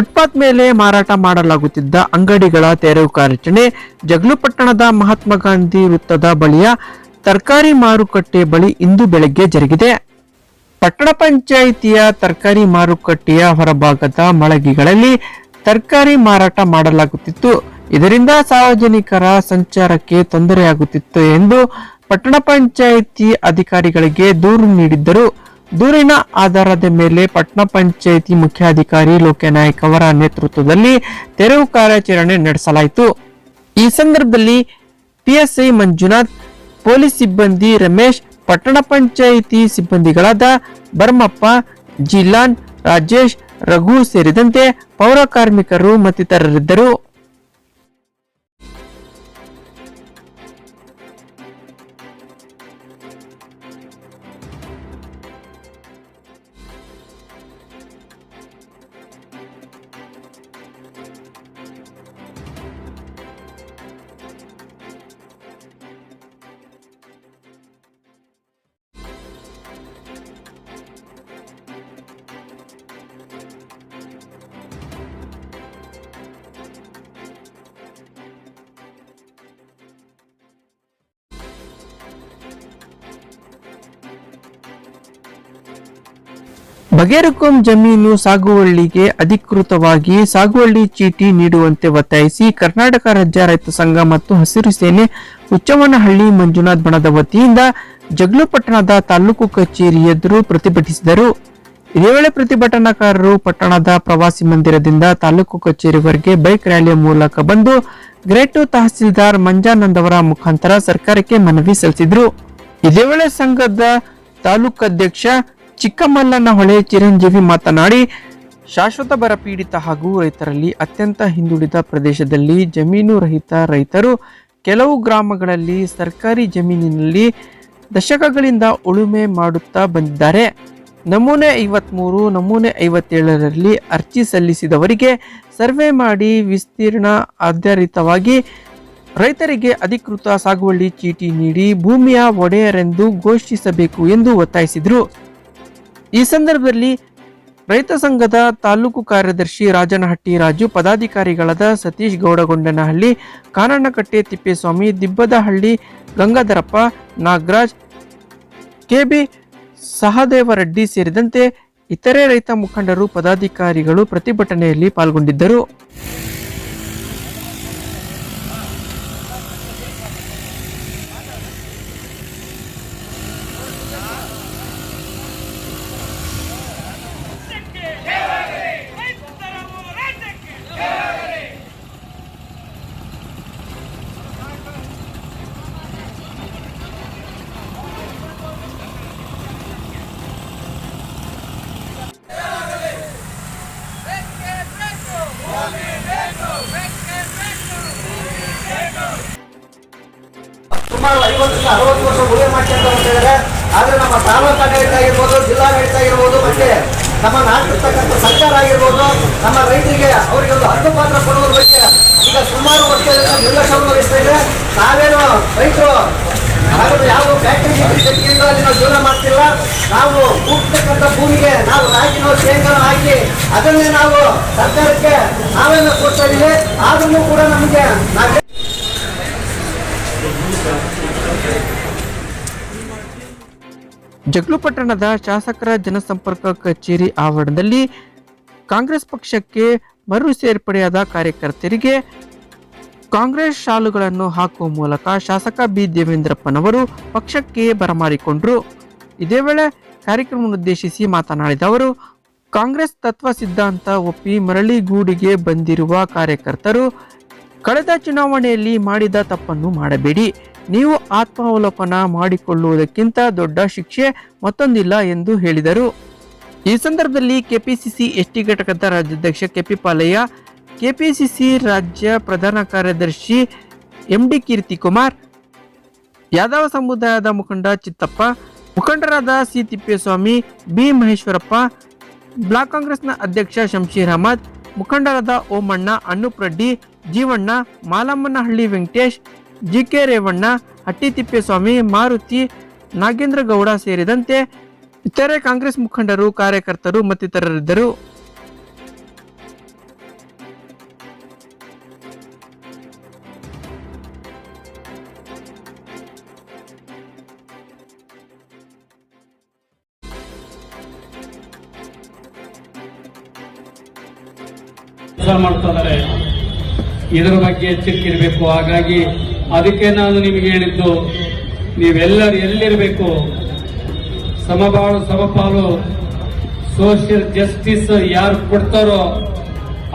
Footpath ಮೇಲೆ ಮಾರಾಟ ಮಾಡಲಾಗುತ್ತಿದ್ದ ಅಂಗಡಿಗಳ ತೆರವು ಕಾರ್ಯಾಚರಣೆ ಜಗಲುಪಟ್ಟಣದ ಮಹಾತ್ಮ ಗಾಂಧಿ ವೃತ್ತದ ಬಳಿಯ ತರಕಾರಿ ಮಾರುಕಟ್ಟೆ ಬಳಿ ಇಂದು ಬೆಳಗ್ಗೆ ಜರುಗಿದೆ. ಪಟ್ಟಣ ಪಂಚಾಯಿತಿಯ ತರಕಾರಿ ಮಾರುಕಟ್ಟೆಯ ಹೊರಭಾಗದ ಮಳಗಿಗಳಲ್ಲಿ ತರಕಾರಿ ಮಾರಾಟ ಮಾಡಲಾಗುತ್ತಿತ್ತು. ಇದರಿಂದ ಸಾರ್ವಜನಿಕರ ಸಂಚಾರಕ್ಕೆ ತೊಂದರೆಯಾಗುತ್ತಿತ್ತು ಎಂದು ಪಟ್ಟಣ ಪಂಚಾಯಿತಿ ಅಧಿಕಾರಿಗಳಿಗೆ ದೂರು ನೀಡಿದ್ದರು. ದೂರಿನ ಆಧಾರದ ಮೇಲೆ ಪಟ್ಟಣ ಪಂಚಾಯಿತಿ ಮುಖ್ಯಾಧಿಕಾರಿ ಲೋಕನಾಯಕ್ ಅವರ ನೇತೃತ್ವದಲ್ಲಿ ತೆರವು ಕಾರ್ಯಾಚರಣೆ ನಡೆಸಲಾಯಿತು. ಈ ಸಂದರ್ಭದಲ್ಲಿ ಪಿಎಸ್ಐ ಮಂಜುನಾಥ್, ಪೊಲೀಸ್ ಸಿಬ್ಬಂದಿ ರಮೇಶ್, ಪಟ್ಟಣ ಪಂಚಾಯಿತಿ ಸಿಬ್ಬಂದಿಗಳಾದ ಬರ್ಮಪ್ಪ ಜಿಲಾನ್ ರಾಜೇಶ್, ರಘು ಸೇರಿದಂತೆ ಪೌರ ಕಾರ್ಮಿಕರು ಮತ್ತಿತರರಿದ್ದರು. ಬಗೇರಕೊಂ ಜಮೀನು ಸಾಗುವಳಿಗೆ ಅಧಿಕೃತವಾಗಿ ಸಾಗುವಳ್ಳಿ ಚೀಟಿ ನೀಡುವಂತೆ ಒತ್ತಾಯಿಸಿ ಕರ್ನಾಟಕ ರಾಜ್ಯ ರೈತ ಸಂಘ ಮತ್ತು ಹಸಿರು ಸೇನೆ ಹುಚ್ಚವನಹಳ್ಳಿ ಮಂಜುನಾಥ್ ಬಣದ ವತಿಯಿಂದ ಜಗ್ಲುಪಟ್ಟಣದ ತಾಲೂಕು ಕಚೇರಿ ಎದುರು ಪ್ರತಿಭಟಿಸಿದರು. ಇದೇ ವೇಳೆ ಪ್ರತಿಭಟನಾಕಾರರು ಪಟ್ಟಣದ ಪ್ರವಾಸಿ ಮಂದಿರದಿಂದ ತಾಲೂಕು ಕಚೇರಿವರೆಗೆ ಬೈಕ್ ರ್ಯಾಲಿಯ ಮೂಲಕ ಬಂದು ಗ್ರೇಟು ತಹಸೀಲ್ದಾರ್ ಮಂಜಾನಂದ್ ಅವರ ಮುಖಾಂತರ ಸರ್ಕಾರಕ್ಕೆ ಮನವಿ ಸಲ್ಲಿಸಿದರು. ಇದೇ ವೇಳೆ ಸಂಘದ ತಾಲೂಕು ಅಧ್ಯಕ್ಷ ಚಿಕ್ಕಮಲ್ಲನಹೊಳೆ ಚಿರಂಜೀವಿ ಮಾತನಾಡಿ, ಶಾಶ್ವತ ಬರ ಪೀಡಿತ ಹಾಗೂ ರೈತರಲ್ಲಿ ಅತ್ಯಂತ ಹಿಂದುಳಿದ ಪ್ರದೇಶದಲ್ಲಿ ಜಮೀನು ರಹಿತ ರೈತರು ಕೆಲವು ಗ್ರಾಮಗಳಲ್ಲಿ ಸರ್ಕಾರಿ ಜಮೀನಿನಲ್ಲಿ ದಶಕಗಳಿಂದ ಉಳುಮೆ ಮಾಡುತ್ತಾ ಬಂದಿದ್ದಾರೆ. ನಮೂನೆ ಐವತ್ಮೂರು, ನಮೂನೆ ಐವತ್ತೇಳರಲ್ಲಿ ಅರ್ಜಿ ಸಲ್ಲಿಸಿದವರಿಗೆ ಸರ್ವೆ ಮಾಡಿ ವಿಸ್ತೀರ್ಣ ಆಧಾರಿತವಾಗಿ ರೈತರಿಗೆ ಅಧಿಕೃತ ಸಾಗುವಳಿ ಚೀಟಿ ನೀಡಿ ಭೂಮಿಯ ಒಡೆಯರೆಂದು ಘೋಷಿಸಬೇಕು ಎಂದು ಒತ್ತಾಯಿಸಿದರು. ಈ ಸಂದರ್ಭದಲ್ಲಿ ರೈತ ಸಂಘದ ತಾಲೂಕು ಕಾರ್ಯದರ್ಶಿ ರಾಜನಹಟ್ಟಿ ರಾಜು, ಪದಾಧಿಕಾರಿಗಳಾದ ಸತೀಶ್ ಗೌಡಗೊಂಡನಹಳ್ಳಿ, ಕಾನಣ್ಣಕಟ್ಟೆ ತಿಪ್ಪೇಸ್ವಾಮಿ, ದಿಬ್ಬದಹಳ್ಳಿ ಗಂಗಾಧರಪ್ಪ, ನಾಗರಾಜ್, ಕೆಬಿ ಸಹದೇವರೆಡ್ಡಿ ಸೇರಿದಂತೆ ಇತರೆ ರೈತ ಮುಖಂಡರು, ಪದಾಧಿಕಾರಿಗಳು ಪ್ರತಿಭಟನೆಯಲ್ಲಿ ಪಾಲ್ಗೊಂಡಿದ್ದರು ರೈತರ ಹೋರಾಟಕ್ಕೆ ಸುಮಾರು ಐವತ್ತರಿಂದ ಅರವತ್ತು ವರ್ಷ ಉಳಿವೆ ಅಂತ ಹೋಗ್ತಿದ್ದಾರೆ ಆದರೆ ನಮ್ಮ ತಾಲೂಕು ಆಡಳಿತ ಆಗಿರ್ಬೋದು ಜಿಲ್ಲಾಡಳಿತ ಆಗಿರ್ಬೋದು ಮತ್ತೆ ನಮ್ಮ ನಾಟಿರ್ತಕ್ಕಂಥ ಸರ್ಕಾರ ಆಗಿರ್ಬೋದು, ನಮ್ಮ ರೈತರಿಗೆ ಅವರಿಗೆ ಒಂದು ಹಕ್ಕು ಪಾತ್ರ ಕೊಡುವುದ್ರ ಬಗ್ಗೆ ಈಗ ಸುಮಾರು ವರ್ಷದಿಂದ ನಿರ್ಲಕ್ಷ್ಯವನ್ನು ವಹಿಸ್ತಾ ಇದೆ ನಾವೇನು ರೈತರು ನಾವು ಯಾವ ಫ್ಯಾಕ್ಟರಿ ಅಲ್ಲಿ ನಾವು ಜೀವನ ಮಾಡ್ತಿಲ್ಲ? ನಾವು ಕೂಗ್ತಕ್ಕಂಥ ಭೂಮಿಗೆ ನಾವು ರಾಗಿನೋ ಶೇಂಗಾನ ಹಾಕಿ ಅದನ್ನೇ ನಾವು ಸರ್ಕಾರಕ್ಕೆ ನಾವೇನು ಕೊಡ್ತಾ ಇದ್ದೀವಿ. ಆದ್ರೂ ಕೂಡ ನಮಗೆ ನಾವು ಜಗ್ಲು ಪಟ್ಟಣದ ಶಾಸಕರ ಜನಸಂಪರ್ಕ ಕಚೇರಿ ಆವರಣದಲ್ಲಿ ಕಾಂಗ್ರೆಸ್ ಪಕ್ಷಕ್ಕೆ ಮರು ಸೇರ್ಪಡೆಯಾದ ಕಾರ್ಯಕರ್ತರಿಗೆ ಕಾಂಗ್ರೆಸ್ ಶಾಲುಗಳನ್ನು ಹಾಕುವ ಮೂಲಕ ಶಾಸಕ ಬಿ. ದೇವೇಂದ್ರಪ್ಪನವರು ಪಕ್ಷಕ್ಕೆ ಬರಮಾಡಿಕೊಂಡರು. ಇದೇ ವೇಳೆ ಕಾರ್ಯಕ್ರಮವನ್ನುದ್ದೇಶಿಸಿ ಮಾತನಾಡಿದ ಅವರು, ಕಾಂಗ್ರೆಸ್ ತತ್ವ ಸಿದ್ಧಾಂತ ಒಪ್ಪಿ ಮರಳಿಗೂಡಿಗೆ ಬಂದಿರುವ ಕಾರ್ಯಕರ್ತರು ಕಳೆದ ಚುನಾವಣೆಯಲ್ಲಿ ಮಾಡಿದ ತಪ್ಪನ್ನು ಮಾಡಬೇಡಿ. ನೀವು ಆತ್ಮಾವಲೋಕನ ಮಾಡಿಕೊಳ್ಳುವುದಕ್ಕಿಂತ ದೊಡ್ಡ ಶಿಕ್ಷೆ ಮತ್ತೊಂದಿಲ್ಲ ಎಂದು ಹೇಳಿದರು. ಈ ಸಂದರ್ಭದಲ್ಲಿ ಕೆಪಿಸಿಸಿ ಎಸ್ಟಿ ಘಟಕದ ರಾಜ್ಯಾಧ್ಯಕ್ಷ ಕೆಪಿ ಪಾಲಯ್ಯ, ಕೆಪಿಸಿಸಿ ರಾಜ್ಯ ಪ್ರಧಾನ ಕಾರ್ಯದರ್ಶಿ ಎಂಡಿ ಕೀರ್ತಿಕುಮಾರ್, ಯಾದವ ಸಮುದಾಯದ ಮುಖಂಡ ಚಿತ್ತಪ್ಪ, ಮುಖಂಡರಾದ C Thippeswamy, B Maheshwarappa, block ಕಾಂಗ್ರೆಸ್ನ ಅಧ್ಯಕ್ಷ ಶಂಶೀರ್ ಅಹಮದ್, ಮುಖಂಡರಾದ ಓಮಣ್ಣ ಅಣ್ಣುಪ್ರಡ್ಡಿ ರೆಡ್ಡಿ ಜೀವಣ್ಣ, ಮಾಲಮ್ಮನಹಳ್ಳಿ ವೆಂಕಟೇಶ್ ಜಿ ಕೆ ರೇವಣ್ಣ ಹಟ್ಟಿತಿಪ್ಪೇಸ್ವಾಮಿ ಮಾರುತಿ ನಾಗೇಂದ್ರ ಗೌಡ ಸೇರಿದಂತೆ ಇತರೆ ಕಾಂಗ್ರೆಸ್ ಮುಖಂಡರು, ಕಾರ್ಯಕರ್ತರು ಮತ್ತಿತರರಿದ್ದರು. ಮಾಡ್ತಾ ಇದ್ದಾರೆ. ಇದರ ಬಗ್ಗೆ ಎಚ್ಚರಿಕೆ ಇರಬೇಕು. ಹಾಗಾಗಿ ಅದಕ್ಕೆ ನಾನು ನಿಮಗೆ ಹೇಳಿದ್ದು, ನೀವೆಲ್ಲರೂ ಎಲ್ಲಿರಬೇಕು? ಸಮಬಾಳು, ಸಮಪಾಲು ಸೋಷಿಯಲ್ ಜಸ್ಟಿಸ್ ಯಾರು ಕೊಡ್ತಾರೋ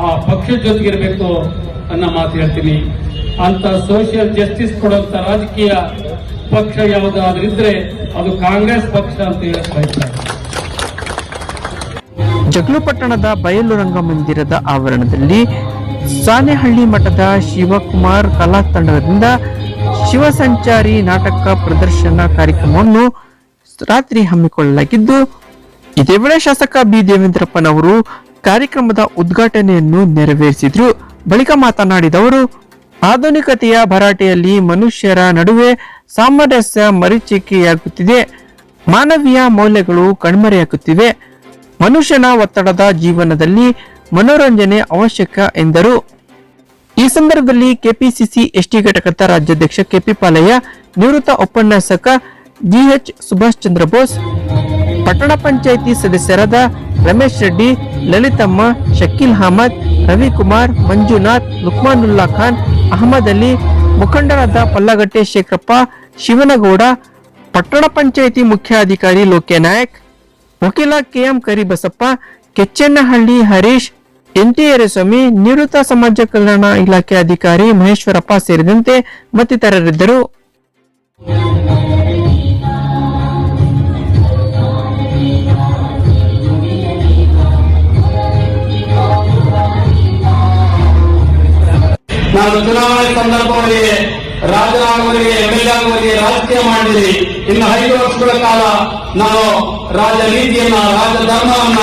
ಆ ಪಕ್ಷದ ಜೊತೆಗಿರಬೇಕು ಅನ್ನೋ ಮಾತು ಹೇಳ್ತೀನಿ. ಅಂತ ಸೋಷಿಯಲ್ ಜಸ್ಟಿಸ್ ಕೊಡುವಂತ ರಾಜಕೀಯ ಪಕ್ಷ ಯಾವುದಾದ್ರೂ ಇದ್ರೆ ಅದು ಕಾಂಗ್ರೆಸ್ ಪಕ್ಷ ಅಂತ ಹೇಳ್ತಾ ಬಯಸ್ತಾರೆ. ಜಗಳಪಟ್ಟಣದ ಬಯಲು ರಂಗಮಂದಿರದ ಆವರಣದಲ್ಲಿ ಸಾನೆಹಳ್ಳಿ ಮಠದ ಶಿವಕುಮಾರ್ ಕಲಾ ತಂಡದಿಂದ ಶಿವಸಂಚಾರಿ ನಾಟಕ ಪ್ರದರ್ಶನ ಕಾರ್ಯಕ್ರಮವನ್ನು ರಾತ್ರಿ ಹಮ್ಮಿಕೊಳ್ಳಲಾಗಿದ್ದು, ಇದೇ ವೇಳೆ ಶಾಸಕ ಬಿ ದೇವೇಂದ್ರಪ್ಪನವರು ಕಾರ್ಯಕ್ರಮದ ಉದ್ಘಾಟನೆಯನ್ನು ನೆರವೇರಿಸಿದ್ರು. ಬಳಿಕ ಮಾತನಾಡಿದವರು ಆಧುನಿಕತೆಯ ಭರಾಟೆಯಲ್ಲಿ ಮನುಷ್ಯರ ನಡುವೆ ಸಾಮರಸ್ಯ ಮರೀಚಿಕೆಯಾಗುತ್ತಿದೆ. ಮಾನವೀಯ ಮೌಲ್ಯಗಳು ಕಣ್ಮರೆಯಾಗುತ್ತಿವೆ. ಮನುಷ್ಯನ ಒತ್ತಡದ ಜೀವನದಲ್ಲಿ ಮನೋರಂಜನೆ ಅವಶ್ಯಕ ಎಂದರು. ಈ ಸಂದರ್ಭದಲ್ಲಿ ಕೆಪಿಸಿಸಿ ಎಸ್ಟಿ ಘಟಕದ ರಾಜ್ಯಾಧ್ಯಕ್ಷ ಕೆಪಿ ಪಾಲಯ್ಯ, ನಿವೃತ್ತ ಉಪನ್ಯಾಸಕ ಜಿಎಚ್ ಸುಭಾಷ್ ಚಂದ್ರ ಬೋಸ್, ಪಟ್ಟಣ ಪಂಚಾಯಿತಿ ಸದಸ್ಯರಾದ ರಮೇಶ್ ರೆಡ್ಡಿ, ಲಲಿತಮ್ಮ, ಶಕೀಲ್ ಅಹಮದ್, ರವಿಕುಮಾರ್, ಮಂಜುನಾಥ್, ಲುಕ್ಮಾನುಲ್ಲಾ ಖಾನ್, ಅಹಮದ್ ಅಲಿ, ಮುಖಂಡರಾದ ಪಲ್ಲಗಟ್ಟೆ ಶೇಖರಪ್ಪ, ಶಿವನಗೌಡ, ಪಟ್ಟಣ ಪಂಚಾಯಿತಿ ಮುಖ್ಯಾಧಿಕಾರಿ ಲೋಕ್ಯನಾಯಕ್ ವಕೀಲ ಕೆಎಂ ಕರಿಬಸಪ್ಪ ಕೆಚ್ಚನ್ನಹಳ್ಳಿ ಹರೀಶ್ ಎನ್ಟಿಎರಸ್ವಾಮಿ ನಿವೃತ್ತ ಸಮಾಜ ಕಲ್ಯಾಣ ಇಲಾಖೆ ಅಧಿಕಾರಿ ಮಹೇಶ್ವರಪ್ಪ ಸೇರಿದಂತೆ ಮತ್ತಿತರರಿದ್ದರು. ನಾನು ಚುನಾವಣೆ ಸಂದರ್ಭದಲ್ಲಿ ರಾಜರಾಗುವವರಿಗೆ ಎಂ ಎಲ್ ಆಗುವವರಿಗೆ ರಾಜಕೀಯ ಮಾಡಿದಿರಿ ಇನ್ನು ಐದು ವರ್ಷಗಳ ಕಾಲ ನಾನು ರಾಜ ನೀತಿಯನ್ನ, ರಾಜ ಧರ್ಮವನ್ನ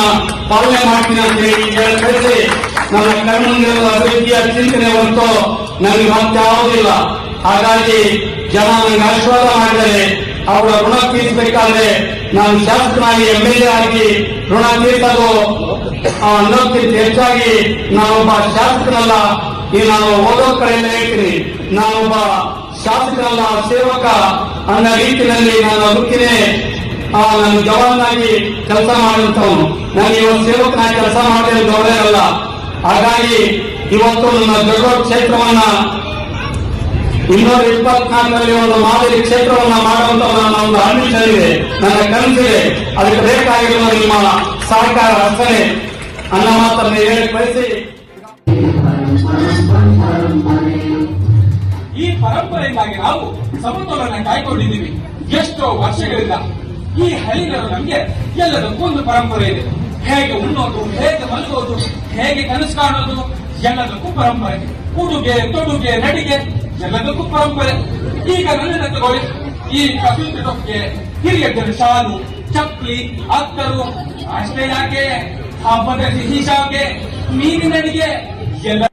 ಪಾಲನೆ ಮಾಡ್ತೀನಿ ಅಂತ ಹೇಳಿ ಕಳಿಸಿ. ನನ್ನ ಕಣ್ಮುಂದಿರುವ ಅಭಿವೃದ್ಧಿಯ ಚಿಂತನೆ ಹೊರತು ನನಗೆ ಮತ್ತೆ ಯಾವುದಿಲ್ಲ ಹಾಗಾಗಿ ಜನ ನನಗೆ ಆಶೀರ್ವಾದ ಮಾಡಿದರೆ, ಅವರ ಋಣ ತೀರಿಸಬೇಕಾದ್ರೆ ನಾನು ಶಾಸಕನಾಗಿ ಎಂ ಎಲ್ ಎ ಆಗಿ ಋಣ ತೀರಿಸಲು ಅನ್ನೋದಕ್ಕಿಂತ ಹೆಚ್ಚಾಗಿ ನಾನೊಬ್ಬ ಶಾಸಕನಲ್ಲ. ಈ ನಾನು ಓದೋ ಕಡೆಯಿಂದ ಹೇಳ್ತೀನಿ. ನಾನೊಬ್ಬ ಶಾಸಕನಲ್ಲ, ಸೇವಕ. ಅನ್ನೋ ರೀತಿಯಲ್ಲಿ ನಾನು ಆ, ನಾನು ಜವಾನಾಗಿ ಕೆಲಸ ಮಾಡುವಂತವನು ನಾನು ಇವತ್ತು ಸೇವಕನಾಗಿ ಕೆಲಸ ಮಾಡಿದ ಗೌರವ ಅಲ್ಲ. ಹಾಗಾಗಿ ಇವತ್ತು ನನ್ನ ದೊಡ್ಡ ಕ್ಷೇತ್ರವನ್ನ, ಇನ್ನೂರ ಇಪ್ಪತ್ನಾಲ್ಕರಲ್ಲಿ ಒಂದು ಮಾದರಿ ಕ್ಷೇತ್ರವನ್ನ ಮಾಡುವಂತ ನನ್ನ ಒಂದು ಆಂಬಿಷನ್ ಇದೆ ನನ್ನ ಕನಸಿದೆ. ಅದಕ್ಕೆ ಬೇಕಾಗಿರುವ ನಿಮ್ಮ ಸಹಕಾರ ಅಷ್ಟೇ. ಅನ್ನ ಮಾತನ್ನು ಹೇಳಿ ಕಳಿಸಿ. ಈ ಪರಂಪರೆಯಿಂದಾಗಿ ನಾವು ಸಮತೋಲನ ಕಾಯ್ಕೊಂಡಿದ್ದೀವಿ. ಎಷ್ಟೋ ವರ್ಷಗಳಿಂದ ಈ ಹಳ್ಳಿಗಳು ನಮಗೆ ಎಲ್ಲದಕ್ಕೂ ಒಂದು ಪರಂಪರೆ ಇದೆ. ಹೇಗೆ ಉಣ್ಣೋದು, ಹೇಗೆ ಮಲಗೋದು, ಹೇಗೆ ಕನಸು ಕಾಣೋದು, ಎಲ್ಲದಕ್ಕೂ ಪರಂಪರೆ. ಉಡುಗೆ, ತೊಡುಗೆ, ನಡಿಗೆ, ಎಲ್ಲದಕ್ಕೂ ಪರಂಪರೆ. ಈಗ ನನ್ನ ತಗೊಳ್ಳಿ. ಈ ಕಸೂತಿ ಟೊಕ್ಕೆ ಹಿರಿಯ ಶಾಲು ಚಪ್ಪಲಿ ಅತ್ತರು ಅಷ್ಟೇ ಯಾಕೆ? ಹಬ್ಬದ ಸಿಹಿ ಶಾಕೆ ಮೀನಿನಡಿಗೆ ಎಲ್ಲ